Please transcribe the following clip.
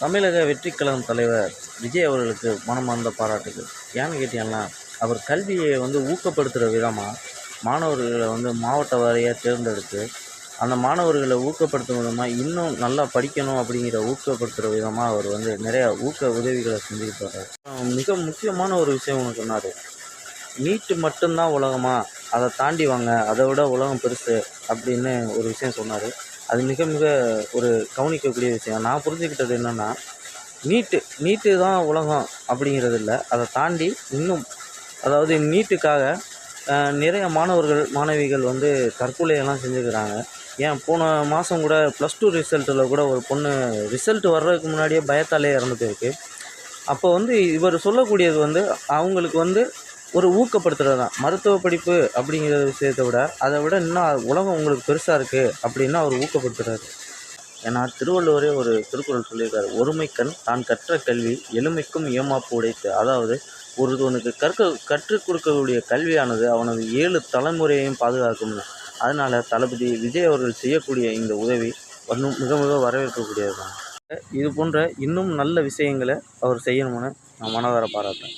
தமிழக வெற்றி கழகம் தலைவர் விஜய் அவர்களுக்கு மனமார்ந்த பாராட்டுகள். ஏன்னு கேட்டீங்கன்னா அவர் கல்வியை வந்து ஊக்கப்படுத்துகிற விதமாக மாணவர்களை வந்து மாவட்ட வாரியாக தேர்ந்தெடுத்து அந்த மாணவர்களை ஊக்கப்படுத்தும் விதமாக இன்னும் நல்லா படிக்கணும் அப்படிங்கிற ஊக்கப்படுத்துகிற விதமாக அவர் வந்து நிறையா ஊக்க உதவிகளை செஞ்சுக்கிட்டு வர்றார். மிக முக்கியமான ஒரு விஷயம் ஒன்று சொன்னார். நீட்டு மட்டும்தான் உலகமாக அதை தாண்டி வாங்க அதை விட உலகம் பெருசு அப்படின்னு ஒரு விஷயம் சொன்னார். அது மிக மிக ஒரு கவனிக்கக்கூடிய விஷயம். நான் புரிஞ்சுக்கிட்டது என்னென்னா நீட்டு நீட்டு தான் உலகம் அப்படிங்கிறது இல்லை அதை தாண்டி இன்னும் அதாவது நீட்டுக்காக நிறைய மாணவர்கள் மாணவிகள் வந்து தற்கொலையெல்லாம் செஞ்சுக்கிறாங்க. ஏன் போன மாதம் கூட ப்ளஸ் டூ ரிசல்ட்டில் கூட ஒரு பொண்ணு ரிசல்ட் வர்றதுக்கு முன்னாடியே பயத்தாலே இறந்து போயிருக்கு. அப்போ வந்து இவர் சொல்லக்கூடியது வந்து அவங்களுக்கு வந்து ஒரு ஊக்கப்படுத்துகிறது தான் மருத்துவ படிப்பு அப்படிங்கிற விஷயத்தை விட அதை விட இன்னும் உலகம் உங்களுக்கு பெருசாக இருக்குது அப்படின்னு அவர் ஊக்கப்படுத்துகிறாரு ஏன்னா திருவள்ளுவரே ஒரு திருக்குறள் சொல்லியிருக்காரு ஒருமைக்கண் தான் கற்ற கல்வி எளிமைக்கும் ஏமாப்பு உடைத்து. அதாவது ஒருவனுக்கு கற்க கற்றுக் கொடுக்கக்கூடிய கல்வியானது அவனது ஏழு தலைமுறையையும் பாதுகாக்கும்னு. அதனால் தளபதி விஜய் அவர்கள் செய்யக்கூடிய இந்த உதவி இன்னும் மிக மிக வரவேற்கக்கூடியது தான் இது போன்ற இன்னும் நல்ல விஷயங்களை அவர் செய்யணும்னு நான் மனதார பாராட்டேன்